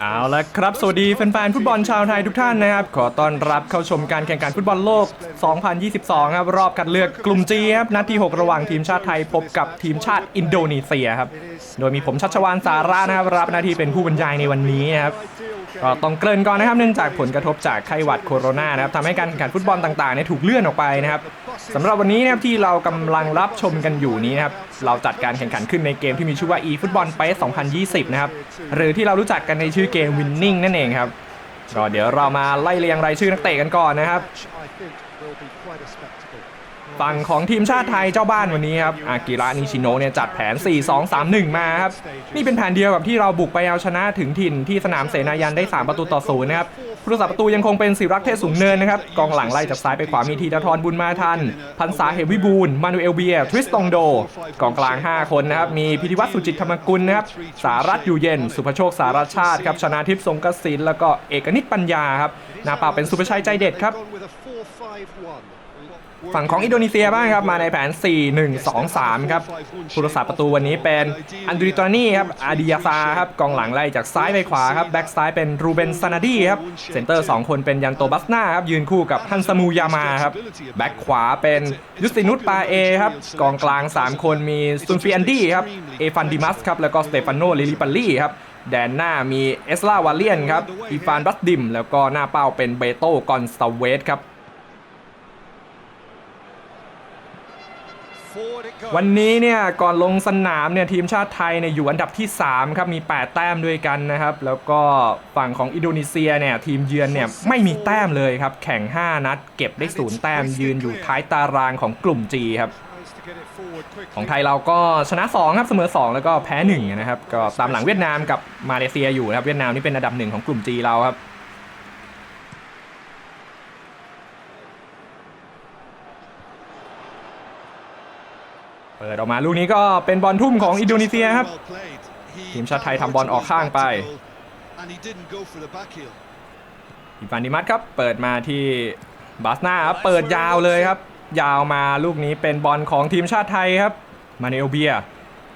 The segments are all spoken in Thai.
เอาละครับ สวัสดีแฟนๆฟุตบอลชาวไทยทุกท่านนะครับ ขอต้อนรับเข้าชมการแข่งขันฟุตบอลโลก 2022 ครับ รอบคัดเลือกกลุ่ม G ครับ นัดที่ 6 ระหว่างทีมชาติไทยพบกับทีมชาติอินโดนีเซียครับ โดยมีผมชัชวานสาระนะครับ รับหน้าที่เป็นผู้บรรยายในวันนี้นะครับ ก็ต้องเกริ่นก่อนนะครับเนื่องจากผลกระทบจากไข้หวัดโคโรนานะครับทำให้การแข่งขันฟุตบอลต่างๆเนี่ยถูกเลื่อนออกไปนะครับสำหรับวันนี้นะครับที่เรากำลังรับชมกันอยู่นี้นะครับเราจัดการแข่งขันขึ้นในเกมที่มีชื่อว่า eFootball p a c e 2020 นะครับหรือที่เรารู้จักกันในชื่อเกม Winning นั่นเองครับก็เดี๋ยวเรามาไล่เรียงรายชื่อนักเตะกันก่อนนะครับ ฝั่งของทีมชาติไทยเจ้าบ้านวันนี้ครับ อากิระนิชิโนะเนี่ยจัดแผน 4-2-3-1 มาครับ นี่เป็นแผนเดียวกับที่เราบุกไปเอาชนะถึงถิ่นที่สนามเสนายันได้ 3 ประตูต่อศูนย์นะครับผู้รักษาประตูยังคงเป็นศิรักเทศสูงเนินนะครับ กองหลังไล่จากซ้ายไปขวามีทีดาทรบุญมาทัน พันษาเหวิบูลมานูเอลเบียทริสตองโด กองกลาง 5 คนนะครับ มีพิธิวัตรสุจิตธรรมกุลนะครับ สารัตอยู่เย็น สุภโชคสารชาติครับ ชนาทิพย์ทรงกสินแล้วก็เอกนิตปัญญาครับ นาป่าเป็นสุภชัยใจเด็ดครับ ฝั่งของอินโดนีเซียบ้างครับ มาในแผน 4-1-2-3 ครับผู้รักษาประตูวันนี้เป็นอันดริตานี่ครับอาดิยาซาครับกองหลังไล่จากซ้ายไปขวาครับแบ็กซ้ายเป็นรูเบนซานาดีครับเซนเตอร์ 2 คนเป็นยันโตบัสนาครับยืนคู่กับฮันซามูยามาครับแบ็กขวาเป็นยุสตินุสปาเอครับกองกลาง 3 คนมีซุนฟีอันดี้ครับเอฟันดิมัสครับแล้วก็สเตฟานโนลิลิปัลลี่ครับแดนหน้ามีเอสลาวาเลียนครับอีฟานบัสดิม แล้วก็หน้าเป้าเป็นเบโตกอนสเวสครับ วันนี้เนี่ยก่อนลงสนามเนี่ยทีมชาติไทยเนี่ยอยู่อันดับที่ 3 ครับ มี 8 แต้มด้วยกันนะครับ แล้วก็ฝั่งของอินโดนีเซียเนี่ยทีมเยือนเนี่ยไม่มีแต้มเลยครับ แข่ง 5 นัด เก็บได้ศูนย์แต้มยืนอยู่ท้ายตารางของกลุ่ม G ครับของไทยเราก็ชนะ 2 ครับเสมอ 2 แล้วก็แพ้1นะครับก็ตามหลังเวียดนามกับมาเลเซียอยู่นะครับเวียดนามนี่เป็นอันดับหนึ่งของกลุ่ม G เราครับ ปิดออกมาลูกนี้ก็เป็นบอลทุ่มของอินโดนีเซียครับ ทีมชาติไทยทำบอลออกข้างไปอีฟานดิมัสครับ เปิดมาที่บาสนาครับเปิดยาวเลยครับ ยาวมาลูกนี้เป็นบอลของทีมชาติไทยครับ มาเนลเบีย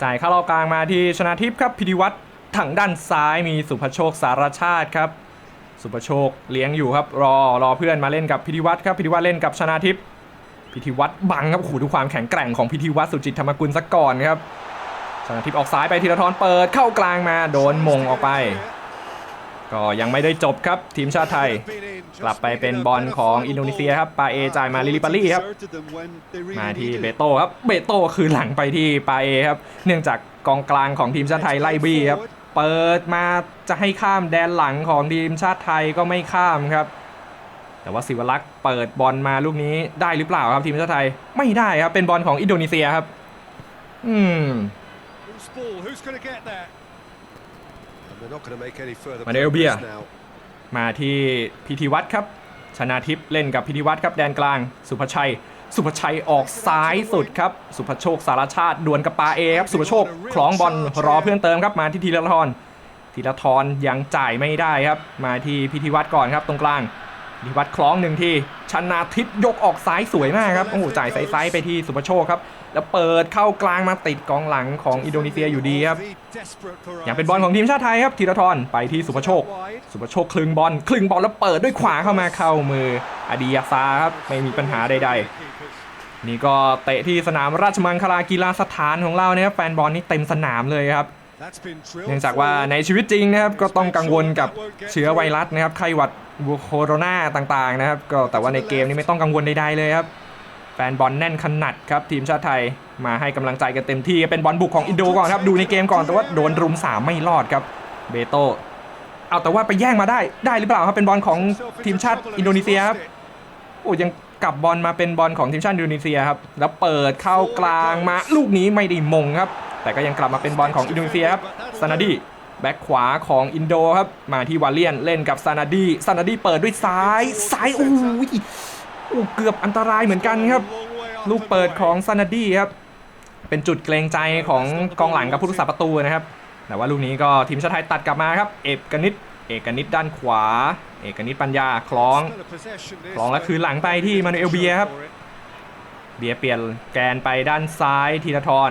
จ่ายเข้ารอบกลางมาที่ชนาทิพย์ครับพิธิวัตรถังด้านซ้ายมีสุภโชคสารชาติครับ สุภโชคเลี้ยงอยู่ครับ รอรอเพื่อนมาเล่นกับพิธิวัตรครับพิธิวัตรเล่นกับชนาทิพย์ พิธิวัตรบังครับโอ้โหดูความแข็งแกร่งของพิธิวัตรสุจิตธรรมกุลสักก่อนครับชนาทิพย์ออกซ้ายไปธีรทรเปิดเข้ากลางมาโดนมงออกไป ก็ยังไม่ได้จบครับทีมชาติไทย กลับไปเป็นบอลของอินโดนีเซียครับปาเอจ่ายมาลิลิปาลี่ครับ มาที่เบโต้ครับเบโต้คือหลังไปที่ปาเอครับ เนื่องจากกองกลางของทีมชาติไทยไล่บี้ครับ เปิดมาจะให้ข้ามแดนหลังของทีมชาติไทยก็ไม่ข้ามครับ แต่ว่าศิวลักษณ์เปิดบอลมาลูกนี้ได้หรือเปล่าครับทีมชาติไทยไม่ได้ครับเป็นบอลของอินโดนีเซียครับ อืม Who's ball? Who's going to get there? And they're not going to make any further Manuel progress Biya. now. มาที่พิธีวัตรครับ ชนาทิพย์เล่นกับพิธีวัตรครับแดนกลาง สุภชัย สุภชัยออกซ้ายสุดครับ สุภโชคสารชาติดวลกับปาเอครับ สุภโชคคล้องบอลรอเพื่อนเติมครับมาที่ธีรทรธีรทรยังจ่ายไม่ได้ครับ มาที่พิธีวัตรก่อนครับตรงกลาง พิธีวัตรคล้องหนึ่งที่ชนาทิพย์ยกออกซ้ายสวยมากครับโอ้โหจ่ายไซส์ๆไปที่สุภโชคครับ แล้วเปิดเข้ากลางมาติดกองหลังของอินโดนีเซียอยู่ดีครับ Desperate for อย่างเป็นบอลของทีมชาติไทยครับธีรทรไปที่สุภโชค สุภโชคคลึงบอลคลึงบอลแล้วเปิดด้วยขวาเข้ามาเข้ามืออดียาซาครับไม่มีปัญหาใด ๆ นี่ก็เตะที่สนามราชมังคลากีฬาสถานของเราเนี่ยครับแฟนบอลนี่เต็มสนามเลยครับ That's been drilled เนื่องจากว่าในชีวิตจริงนะครับก็ต้องกังวลกับเชื้อไวรัสนะครับไข้หวัด โคโรนาต่างๆนะครับ ก็แต่ว่าในเกมนี้ไม่ต้องกังวลใดๆเลยครับ แฟนบอลแน่นขนาดครับทีมชาติไทยมาให้กำลังใจกันเต็มที่เป็นบอลบุกของอินโดก่อนครับ ดูในเกมก่อนแต่ว่าโดนรุมสามไม่รอดครับเบโตเอาแต่ว่าไปแย่งมาได้ได้หรือเปล่าครับเป็นบอลของทีมชาติอินโดนีเซียครับโอ้ยังกลับบอลมาเป็นบอลของทีมชาติอินโดนีเซียครับแล้วเปิดเข้ากลางมาลูกนี้ไม่ได้มงครับ แต่ก็ยังกลับมาเป็นบอลของอินโดนีเซียครับซานาดี แบ็คขวาของอินโดครับ มาที่วาเลียนเล่นกับซานาดีซานาดีเปิดด้วยซ้ายซ้ายโอ้ยโอ้เกือบอันตรายเหมือนกันครับ ลูกเปิดของซานาดี้ครับ เป็นจุดเกรงใจของกองหลังกับผู้รักษาประตูนะครับ แต่ว่าลูกนี้ก็ทีมชาติไทยตัดกลับมาครับ เอกนิตเอกนิตด้านขวา เอกนิตปัญญาคล้องคล้องแล้วคืนหลังไปที่มานูเอลเบียครับเบียเปลี่ยนแกนไปด้านซ้ายธีรทร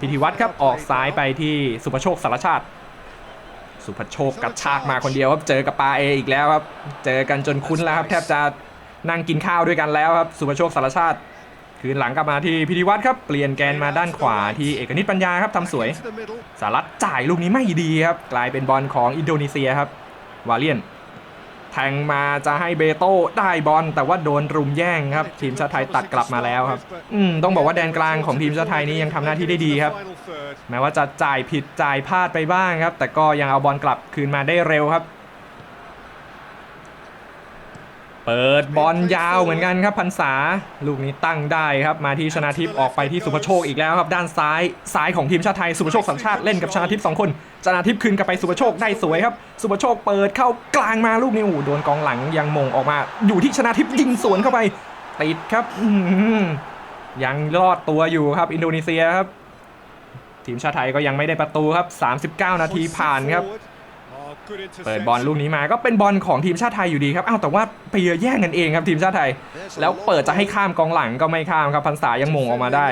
พิธีวัตรครับออกซ้ายไปที่สุภโชคสารชาติ สุภโชคกระชากมาคนเดียวครับเจอกับปาเออีกแล้วครับ เจอกันจนคุ้นแล้วครับแทบจะนั่งกินข้าวด้วยกันแล้วครับสุภโชคสารชาติ คืนหลังกลับมาที่พิธีวัตรครับเปลี่ยนแกนมาด้านขวาที่เอกนิตปัญญาครับทำสวย Into the middle. สารัตจ่ายลูกนี้ไม่ดีครับกลายเป็นบอลของอินโดนีเซียครับวาเลียนแทงมาจะให้เบโต้ได้บอลแต่ว่าโดนรุมแย่งครับ ทีมชาติไทยตัดกลับมาแล้วครับ อืมต้องบอกว่าแดนกลางของทีมชาติไทยนี้ยังทำหน้าที่ได้ดีครับ แม้ว่าจะจ่ายผิดจ่ายพลาดไปบ้างครับ แต่ก็ยังเอาบอลกลับคืนมาได้เร็วครับ เปิดบอลยาวเหมือนกันครับพันษา ลูกนี้ตั้งได้ครับมาที่ชนาทิพย์ออกไปที่สุภโชคอีกแล้วครับ ด้านซ้ายซ้ายของทีมชาติไทยสุภโชคสัญชาติเล่นกับชนาทิพย์สองคนชนาทิพย์คืนกลับไปสุภโชคได้สวยครับ สุภโชคเปิดเข้ากลางมาลูกนี้โอ้โหโดนกองหลังยังมงออกมา อยู่ที่ชนาทิพย์ยิงสวนเข้าไปติดครับยังรอดตัวอยู่ครับ อินโดนีเซียครับ ทีมชาติไทยก็ยังไม่ได้ประตูครับ 39 นาทีผ่านครับ Forward. Oh, good เปิดบอลลูกนี้มาก็เป็นบอลของทีมชาติไทยอยู่ดีครับอ้าวแต่ว่าไปแย่งกันเองครับทีมชาติไทย แล้วเปิดจะให้ข้ามกองหลังก็ไม่ข้ามครับพันษายังมงออกมาได้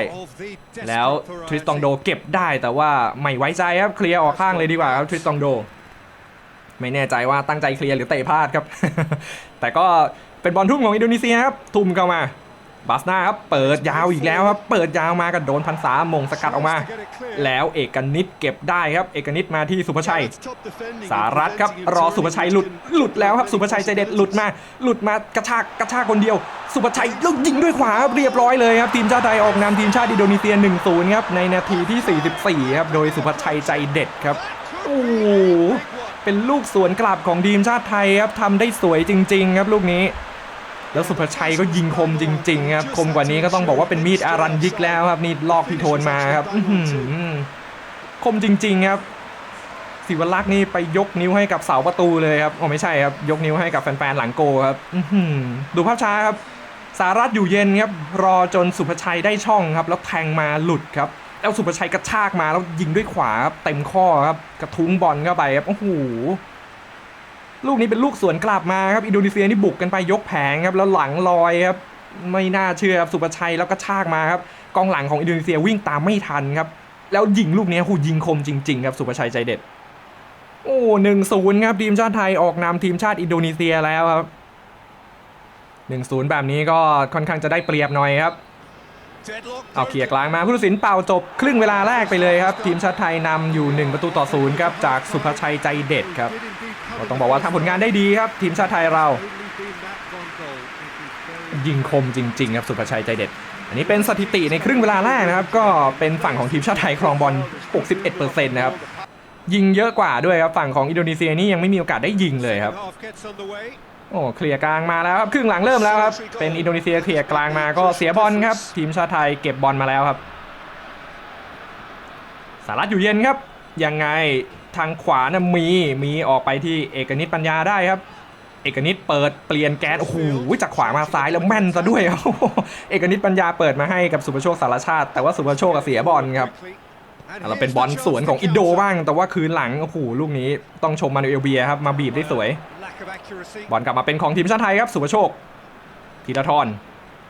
แล้วทริสตองโดเก็บได้แต่ว่าไม่ไว้ใจครับเคลียร์ออกข้างเลยดีกว่าครับทริสตองโด ไม่แน่ใจว่าตั้งใจเคลียร์หรือเตะพลาดครับ แต่ก็เป็นบอลทุ่มของอินโดนีเซียครับทุ่มเข้ามา บาสนาครับเปิดยาวอีกแล้วครับ เปิดยาวมาก็โดนพันษามงสกัดออกมา แล้วเอกนิตเก็บได้ครับ เอกนิตมาที่สุภชัย สารัตครับรอสุภชัยหลุดหลุดแล้วครับสุภชัยใจเด็ดหลุดมา หลุดมากระชากกระชากคนเดียว สุภชัยลูกยิงด้วยขวาครับเรียบร้อยเลยครับทีมชาติไทยออกนำทีมชาติอินโดนีเซีย1-0ครับในนาทีที่ 44ครับโดยสุภชัยใจเด็ดครับโอ้เป็นลูกสวนกลับของทีมชาติไทยครับทำได้สวยจริง ๆ ครับลูกนี้ แล้วสุภชัยก็ยิงคมจริงๆครับคมกว่านี้ก็ต้องบอกว่าเป็นมีดอารันยิกแล้วครับนี่ลอกพี่โทนมาครับอื้อหือคมจริง ๆครับศิวลักษณ์นี่ไปยกนิ้วให้กับเสาประตูเลยครับอ๋อไม่ใช่ครับ ยกนิ้วให้กับแฟนๆหลังโกครับอื้อหือดูภาพช้าครับ สารัตอยู่เย็นครับ รอจนสุภชัยได้ช่องครับ แล้วแทงมาหลุดครับ แล้วสุภชัยกระชากมาแล้วยิงด้วยขวาครับเต็มข้อครับกระทุ้งบอลเข้าไปครับโอ้โห ลูกนี้เป็นลูกสวนกลับมาครับ อินโดนีเซียนี่บุกกันไปยกแผงครับ แล้วหลังลอยครับ ไม่น่าเชื่อครับ สุภชัยแล้วก็ชากมาครับ กองหลังของอินโดนีเซียวิ่งตามไม่ทันครับ แล้วยิงลูกนี้หูยิงคมจริงๆครับ สุภชัยใจเด็ด โอ้หนึ่งศูนย์ครับทีมชาติไทยออกนำทีมชาติอินโดนีเซียแล้วครับหนึ่งศูนย์แบบนี้ก็ค่อนข้างจะได้เปรียบหน่อยครับ เอาเคลียร์กลางมาผู้ตัดสินเป่าจบ ครึ่งเวลาแรกไปเลยครับ ทีมชาติไทยนำอยู่ 1 ประตูต่อศูนย์ครับจากสุภชัยใจเด็ดครับ did indeed come ก็ต้องบอกว่าทำผลงานได้ดีครับ ทีมชาติไทยเรา ยิงคมจริง ๆ ครับสุภชัยใจเด็ด อันนี้เป็นสถิติในครึ่งเวลาแรกนะครับ ก็เป็นฝั่งของทีมชาติไทยครองบอล 61%นะครับยิงเยอะกว่าด้วยครับฝั่งของอินโดนีเซียนี่ยังไม่มีโอกาสได้ยิงเลยครับ โอ้เคลียร์กลางมาแล้วครับครึ่งหลังเริ่มแล้วครับ เป็นอินโดนีเซียเคลียร์กลางมาก็เสียบอลครับ ทีมชาติไทยเก็บบอลมาแล้วครับ สารัตอยู่เย็นครับ ยังไงทางขวานะมีมีออกไปที่เอกนิตปัญญาได้ครับ เอกนิตเปิดเปลี่ยนแกนโอ้โหจากขวามาซ้ายแล้วแม่นซะด้วยครับเอกนิตปัญญาเปิดมาให้กับสุภโชคสารชาติ แต่ว่าสุภโชคเสียบอลครับ Quickly. And เรา here's เป็น the บอล chance สวน to ของ get อินโด out. บ้าง แต่ว่าคืนหลังโอ้โหลูกนี้ต้องชมมานูเอลเบียครับมาบีบได้สวย Lack of accuracy. บอลกลับมาเป็นของทีมชาติไทยครับสุภโชคธีรทร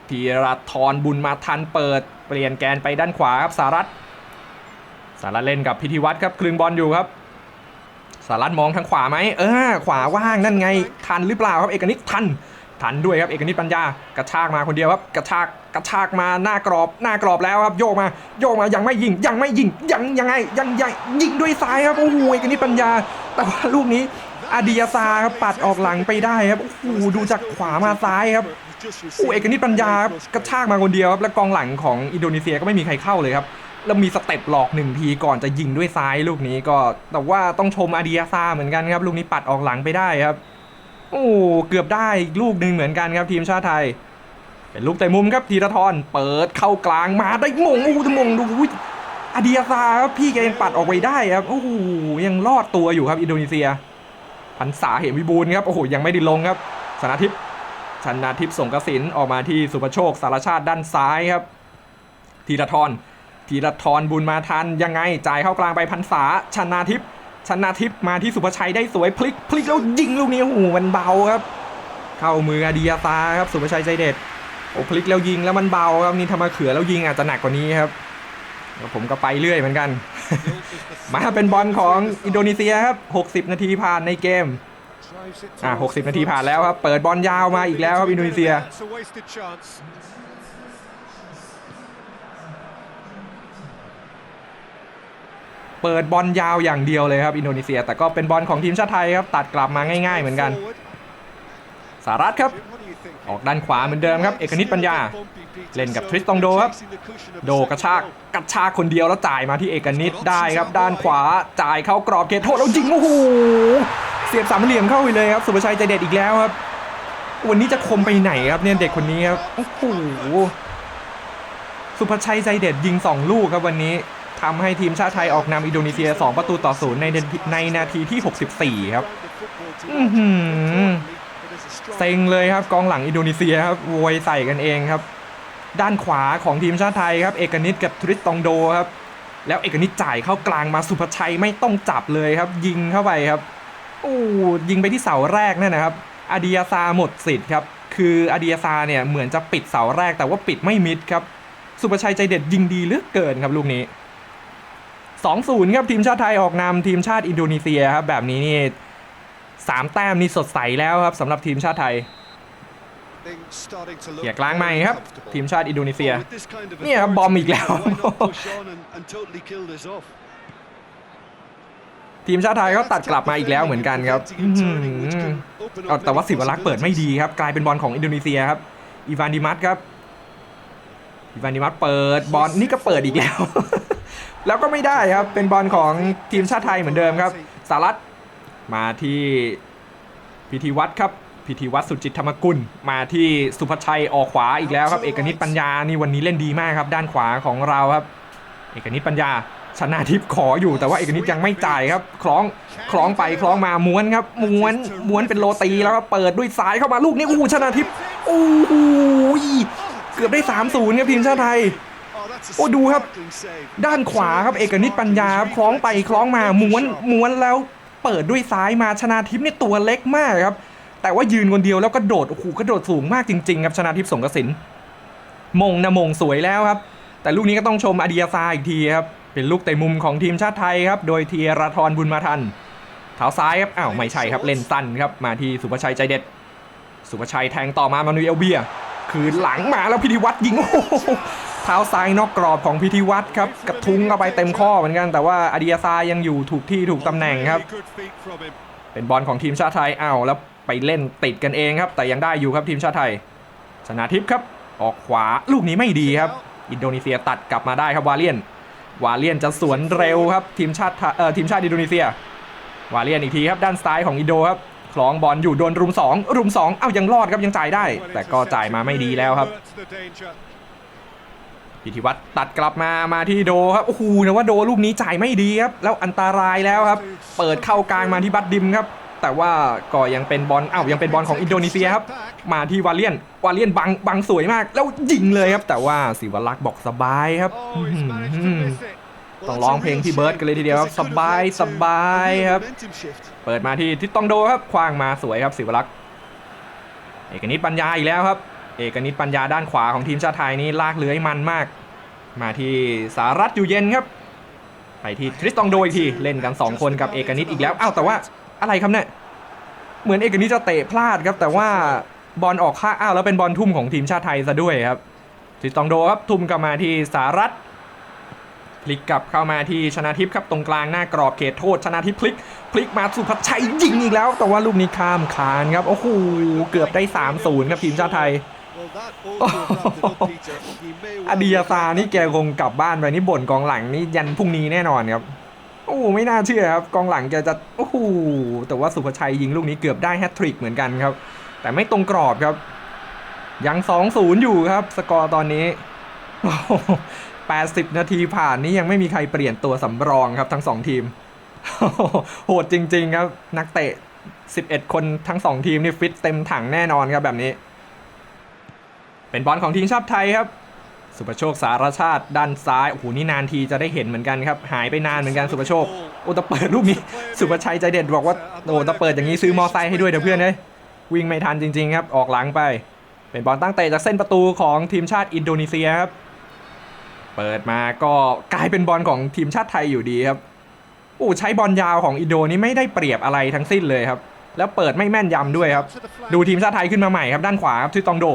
ธีรทรบุญมาทันเปิด เปลี่ยนแกนไปด้านขวาครับสารัตสารัตเล่นกับพิธีวัตรครับคลึงบอลอยู่ครับ สารัตมองทางขวาไหมเออขวาว่างนั่นไงทันหรือเปล่าครับเอกนิตทัน ทันด้วยครับเอกนิตปัญญากระชากมาคนเดียวครับกระชากกระชากมาหน้ากรอบหน้ากรอบแล้วครับโยกมาโยกมายังไม่ยิงยังไม่ยิงยังยังไงยังยังยิงด้วยซ้ายครับโอ้โหเอกนิตปัญญา แต่ว่าลูกนี้อาดิยาซาครับปัดออกหลังไปได้ครับโอ้โหดูจากขวามาซ้ายครับโอ้เอกนิตปัญญาครับกระชากมาคนเดียวครับแล้วกองหลังของอินโดนีเซียก็ไม่มีใครเข้าเลยครับแล้วมีสเต็ปหลอกหนึ่งทีก่อนจะยิงด้วยซ้ายลูกนี้ก็แต่ว่าต้องชมอาดิยาซาเหมือนกันครับลูกนี้ปัดออกหลังไปได้ครับ โอ้เกือบได้อีกลูกหนึ่งเหมือนกันครับทีมชาติไทย เป็นลูกเตะมุมครับธีรทรเปิดเข้ากลางมาได้มงโอ้โหมงดูอุ๊ยอดิยาซาครับพี่แกยังปัดออกไปได้ครับโอ้โหยังรอดตัวอยู่ครับอินโดนีเซีย พันษาเหมวิบูลครับโอ้โหยังไม่ไดิลงครับชนะทิพย์ชนะทิพย์ส่งกสินออกมาที่สุภโชคสารชาติด้านซ้ายครับธีรทรธีรทรบุญมาทันยังไงจ่ายเข้ากลางไปพันษาชนะทิพย์ ชนะทิพย์มาที่สุภชัยได้สวยพลิกพลิกแล้วยิงลูกนี้โอ้โหมันเบาครับ เข้ามืออาดิยาตาครับสุภชัยใจเด็ดโอ้พลิกแล้วยิงแล้วมันเบาครับนี่ทำมาเขือแล้วยิงอาจจะหนักกว่านี้ครับผมก็ไปเรื่อยเหมือนกัน มาเป็นบอลของอินโดนีเซียครับ 60 นาทีผ่านในเกมอะ60 นาทีผ่านแล้วครับ เปิดบอลยาวมาอีกแล้วครับอินโดนีเซีย เปิดบอลยาวอย่างเดียวเลยครับอินโดนีเซีย แต่ก็เป็นบอลของทีมชาติไทยครับตัดกลับมาง่าย ๆ เหมือนกัน สารัตครับ ออกด้านขวาเหมือนเดิมครับเอกนิตปัญญา เล่นกับทริสตองโดครับ โดกระชากกระชากคนเดียวแล้วจ่ายมาที่เอกนิตได้ครับ ด้านขวาจ่ายเข้ากรอบเขตโทษแล้วยิงโอ้โหเสียบสามเหลี่ยมเข้าไปเลยครับสุภชัยใจเด็ดอีกแล้วครับ วันนี้จะคมไปไหนครับเนี่ยเด็กคนนี้ครับโอ้โหสุภชัยใจเด็ดยิง 2 ลูกครับวันนี้ ทำให้ทีมชาติไทยออกนำอินโดนีเซีย 2 ประตูต่อศูนย์ในในนาทีที่ 64 ครับเซ็งเลยครับกองหลังอินโดนีเซียครับโวยใส่กันเองครับ ด้านขวาของทีมชาติไทยครับ เอกนิตกับทริสตองโดครับ แล้วเอกนิตจ่ายเข้ากลางมาสุภชัยไม่ต้องจับเลยครับ ยิงเข้าไปครับโอ้ยิงไปที่เสาแรกนั่นนะครับอาดิยาซาหมดสิทธิ์ครับคืออาดิยาซาเนี่ยเหมือนจะปิดเสาแรกแต่ว่าปิดไม่มิดครับ สุภชัยใจเด็ดยิงดีเหลือกเกินครับลูกนี้ 2-0 ครับทีมชาติไทยออกนำทีมชาติอินโดนีเซียครับแบบนี้นี่สามแต้มนี่สดใสแล้วครับสำหรับทีมชาติไทยเขี่ยกลางใหม่ครับ ทีมชาติอินโดนีเซียเนี่ยครับบอมอีกแล้ว ทีมชาติไทยเขาตัดกลับมาอีกแล้วเหมือนกันครับแต่ว่าสิวรักษ์เปิดไม่ดีครับ กลายเป็นบอลของอินโดนีเซียครับอีวานดิมัสครับอีวานดิมัสเปิดบอลนี่ก็เปิดอีกแล้ว แล้วก็ไม่ได้ครับเป็นบอลของทีมชาติไทยเหมือนเดิมครับสารัตมาที่พิธีวัตรครับพิธีวัตรสุจิตธรรมกุล มาที่สุภชัยออกขวาอีกแล้วครับ เอกนิตปัญญานี่วันนี้เล่นดีมากครับ ด้านขวาของเราครับ เอกนิตปัญญาชนะทิพย์ขออยู่แต่ว่าเอกนิตยังไม่จ่ายครับ คล้องคล้องไปคล้องมาม้วนครับม้วนม้วนเป็นโรตีแล้วก็เปิดด้วยซ้ายเข้ามาลูกนี้อู้ชนะทิพย์โอ้เกือบได้3-0ครับทีมชาติไทย โอ้ดูครับ ด้านขวาครับเอกนิตปัญญาครับคล้องไปคล้องมาม้วนม้วนแล้วเปิดด้วยซ้ายมาชนาทิพย์เนี่ยตัวเล็กมากครับ แต่ว่ายืนคนเดียวแล้วก็โดดโอ้โหกระโดดสูงมากจริงๆครับชนาทิพย์สงกสินมงนะมงสวยแล้วครับ แต่ลูกนี้ก็ต้องชมอดียซาอีกทีครับเป็นลูกเตะมุมของทีมชาติไทยครับ โดยเทียราธรบุญมาทันเท้าซ้ายครับอ้าวไม่ใช่ครับเล่นสั้นครับมาที่สุภชัยใจเด็ด สุภชัยแทงต่อมามานุเอลเบีย คืนหลังมาแล้วพิธีวัตรยิงโอ้โห เท้าซ้ายนอกกรอบของพิธีวัตรครับกระทุ้งเข้าไปเต็มข้อเหมือนกัน แต่ว่าอดียซายังอยู่ถูกที่ถูกตำแหน่งครับ เป็นบอลของทีมชาติไทยอ้าวแล้วไปเล่นติดกันเองครับ แต่ยังได้อยู่ครับทีมชาติไทย ชนะทิพย์ครับ ออกขวาลูกนี้ไม่ดีครับ อินโดนีเซียตัดกลับมาได้ครับวาเลียน วาเลียนจะสวนเร็วครับทีมชาติเอ่อทีมชาติอินโดนีเซีย วาเลียนอีกทีครับด้านซ้ายของอินโดครับคล้องบอลอยู่โดนรุมสองรุมสองเอ้ายังรอดครับยังจ่ายได้ แต่ก็จ่ายมาไม่ดีแล้วครับ พิธีวัตรตัดกลับมามาที่โดครับโอ้โหนะว่าโดลูกนี้จ่ายไม่ดีครับแล้วอันตรายแล้วครับ เปิดเข้ากลางมาที่บัตดิมครับ แต่ว่าก็ยังเป็นบอลอ้าวยังเป็นบอลของอินโดนีเซียครับมาที่วาเลียนวาเลียนบังบังสวยมาก แล้วยิงเลยครับ แต่ว่าศิวลักษ์บอกสบายครับต้องร้องเพลงพี่เบิร์ดกันเลยทีเดียวครับสบายสบายครับ เปิดมาที่ทิศตองโดครับคว้างมาสวยครับศิวลักษ์เอกนิตปัญญาอีกแล้วครับ เอกนิตปัญญาด้านขวาของทีมชาติไทยนี่ลากเลื้อยมันมาก มาที่สารัตอยู่เย็นครับ ไปที่ทริสตองโดอีกทีเล่นกัน 2 คนกับเอกนิตอีกแล้วอ้าวแต่ว่าอะไรครับเนี่ยเหมือนเอกนิตจะเตะพลาดครับ แต่ว่าบอลออกข้าอ้าวแล้วเป็นบอลทุ่มของทีมชาติไทยซะด้วยครับทริสตองโดครับทุ่มกลับมาที่สารัตพลิกกลับเข้ามาที่ชนะทิพย์ครับตรงกลางหน้ากรอบเขตโทษชนะทิพย์พลิก พลิกมาสุพัชชัยยิงอีกแล้ว แต่ว่าลูกนี้ข้ามคานครับโอ้โหเกือบได้3-0ครับทีมชาติไทย อดียาซานี่แกคงกลับบ้านไปนี่บ่นกองหลังนี่ยันพรุ่งนี้แน่นอนครับโอ้ไม่น่าเชื่อครับกองหลังแกจะโอ้โหแต่ว่าสุภชัยยิงลูกนี้เกือบได้แฮตทริกเหมือนกันครับ แต่ไม่ตรงกรอบครับ ยัง2-0อยู่ครับ สกอร์ตอนนี้โอ้โห80 นาทีผ่านนี่ยังไม่มีใครเปลี่ยนตัวสำรองครับทั้งสองทีม โหดจริง ๆ ครับ นักเตะ 11 คนทั้งสองทีมนี่ฟิตเต็มถังแน่นอนครับแบบนี้ เป็นบอลของทีมชาติไทยครับ สุประโชคสารชาติด้านซ้ายโอ้โหนี่นานทีจะได้เห็นเหมือนกันครับหายไปนานเหมือนกันสุประโชคโอ้แต่เปิดลูกนี้สุประชัยใจเด็ดบอกว่าโอ้แต่เปิดอย่างนี้ซื้อมอไซค์ให้ด้วยเดี๋ยวเพื่อนเลยวิ่งไม่ทันจริง ๆ ครับออกหลังไป เป็นบอลตั้งเตะจากเส้นประตูของทีมชาติอินโดนีเซียครับเปิดมาก็กลายเป็นบอลของทีมชาติไทยอยู่ดีครับโอ้ใช้บอลยาวของอินโดนี่ไม่ได้เปรียบอะไรทั้งสิ้นเลยครับแล้วเปิดไม่แม่นยำด้วยครับ ดูทีมชาติไทยขึ้นมาใหม่ครับด้านขวาครับที่ตองโด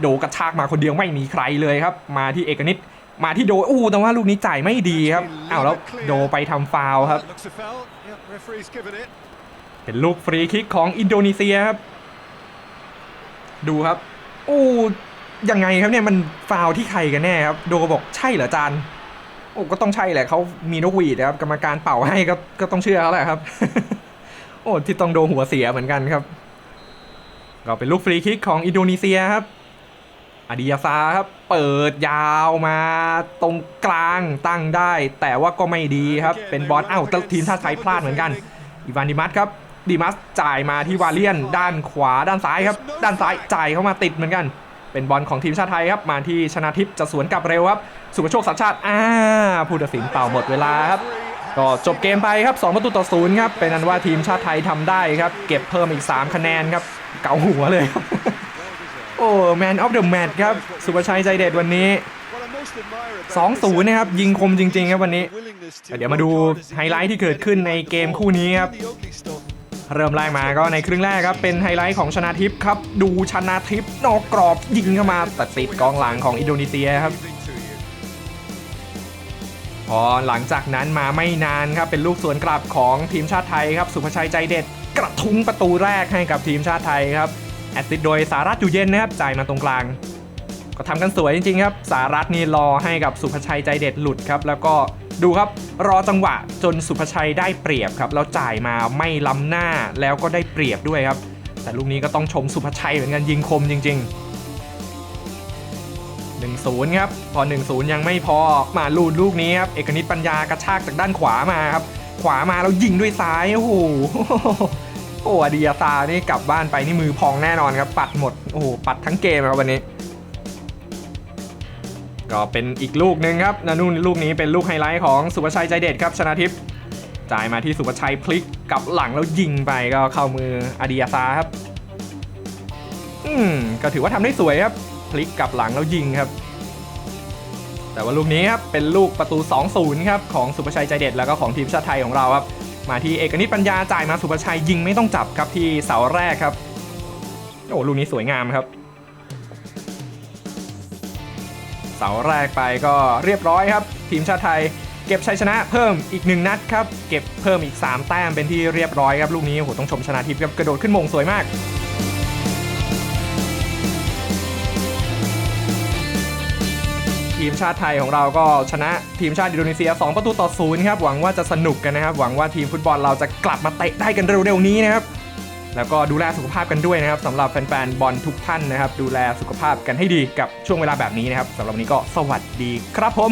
โดกระชากมาคนเดียวไม่มีใครเลยครับ มาที่เอกนิตมาที่โดอู้แต่ว่าลูกนี้จ่ายไม่ดีครับอ้าวแล้วโดไปทำฟาวล์ครับ That looks a foul. Yep, referee's given it. เป็นลูกฟรีคิกของอินโดนีเซียครับ ดูครับอู้ยังไงครับเนี่ยมันฟาวล์ที่ใครกันแน่ครับ โดบอกใช่เหรอจานโอ้ก็ต้องใช่แหละเขามีนกหวีดนะครับกรรมการเป่าให้ก็ก็ต้องเชื่อเขาแหละครับ โอ้ที่ต้องโดหัวเสียเหมือนกันครับ ก็เป็นลูกฟรีคิกของอินโดนีเซียครับ อดียาซาครับ เปิดยาวมาตรงกลางตั้งได้ แต่ว่าก็ไม่ดีครับ เป็นบอลอ้าวแต่ทีมชาติไทยพลาดเหมือนกัน อีวานดิมัสครับดิมัสจ่ายมาที่วาเลียน ด้านขวาด้านซ้ายครับ ด้านซ้ายจ่ายเข้ามาติดเหมือนกัน เป็นบอลของทีมชาติไทยครับ มาที่ชนะทิพย์จะสวนกลับเร็วครับ สุภโชคสัญชาติอ่าผู้ตัดสินเป่าหมดเวลาครับ ก็จบเกมไปครับ 2 ประตูต่อศูนย์ครับ เป็นอันว่าทีมชาติไทยทำได้ครับ เก็บเพิ่มอีก 3 คะแนนครับ เกาหัวเลยครับโอ้แมนออฟเดอะแมตช์ครับ สุภชัยใจเด็ดวันนี้ What I most admire about 2-0 นะครับ ยิงคมจริง ๆ ครับวันนี้ เดี๋ยวมาดูไฮไลท์ที่เกิดขึ้นในเกมคู่นี้ครับ เริ่มแรกมาก็ในครึ่งแรกครับ เป็นไฮไลท์ของชนาทิพย์ครับ ดูชนาทิพย์นอกกรอบยิงเข้ามาแต่ติดกองหลังของอินโดนีเซียครับพอหลังจากนั้นมาไม่นานครับ เป็นลูกสวนกลับของทีมชาติไทยครับ สุภชัยใจเด็ด กระทุ้งประตูแรกให้กับทีมชาติไทยครับ แอสซิดโดยสารัตอยู่เย็นนะครับจ่ายมาตรงกลาง ก็ทำกันสวยจริงๆครับ สารัตนี่รอให้กับสุภชัยใจเด็ดหลุดครับ แล้วก็ดูครับรอจังหวะจนสุภชัยได้เปรียบครับแล้วจ่ายมาไม่ล้ำหน้าแล้วก็ได้เปรียบด้วยครับ แต่ลูกนี้ก็ต้องชมสุภชัยเหมือนกันยิงคมจริง ๆ1-0 ครับ พอ 1-0 ยังไม่พอมาลูดลูกนี้ครับ เอกนิตปัญญากระชากจากด้านขวามาครับ ขวามาแล้วยิงด้วยซ้าย โอ้โห โอ้อดียาซานี่กลับบ้านไปนี่มือพองแน่นอนครับ ปัดหมด โอ้โห ปัดทั้งเกมครับวันนี้ ก็เป็นอีกลูกหนึ่งครับนานุ่นลูกนี้เป็นลูกไฮไลท์ของสุภชัยใจเด็ดครับชนะทิพย์จ่ายมาที่สุภชัยพลิกกลับหลังแล้วยิงไปก็เข้ามืออดียาซาครับ อืมก็ถือว่าทำได้สวยครับ พลิกกลับหลังแล้วยิงครับ แต่ว่าลูกนี้ครับเป็นลูกประตู 2-0 ครับของสุภชัยใจเด็ดแล้วก็ของทีมชาติไทยของเราครับ มาที่เอกนิตปัญญาจ่ายมาสุภชัยยิงไม่ต้องจับครับที่เสาแรกครับ โอ้ลูกนี้สวยงามครับ เสาแรกไปก็เรียบร้อยครับ ทีมชาติไทยเก็บชัยชนะเพิ่มอีกหนึ่งนัดครับ เก็บเพิ่มอีก 3 แต้มเป็นที่เรียบร้อยครับลูกนี้โอ้โหต้องชมชนะทิพย์ครับกระโดดขึ้นมงสวยมาก ทีมชาติไทยของเราก็ชนะทีมชาติอินโดนีเซีย 2 ประตูต่อศูนย์ครับหวังว่าจะสนุกกันนะครับ หวังว่าทีมฟุตบอลเราจะกลับมาเตะได้กันเร็วๆนี้นะครับแล้วก็ดูแลสุขภาพกันด้วยนะครับสำหรับแฟนๆบอลทุกท่านนะครับ ดูแลสุขภาพกันให้ดีกับช่วงเวลาแบบนี้นะครับสำหรับวันนี้ก็สวัสดีครับผม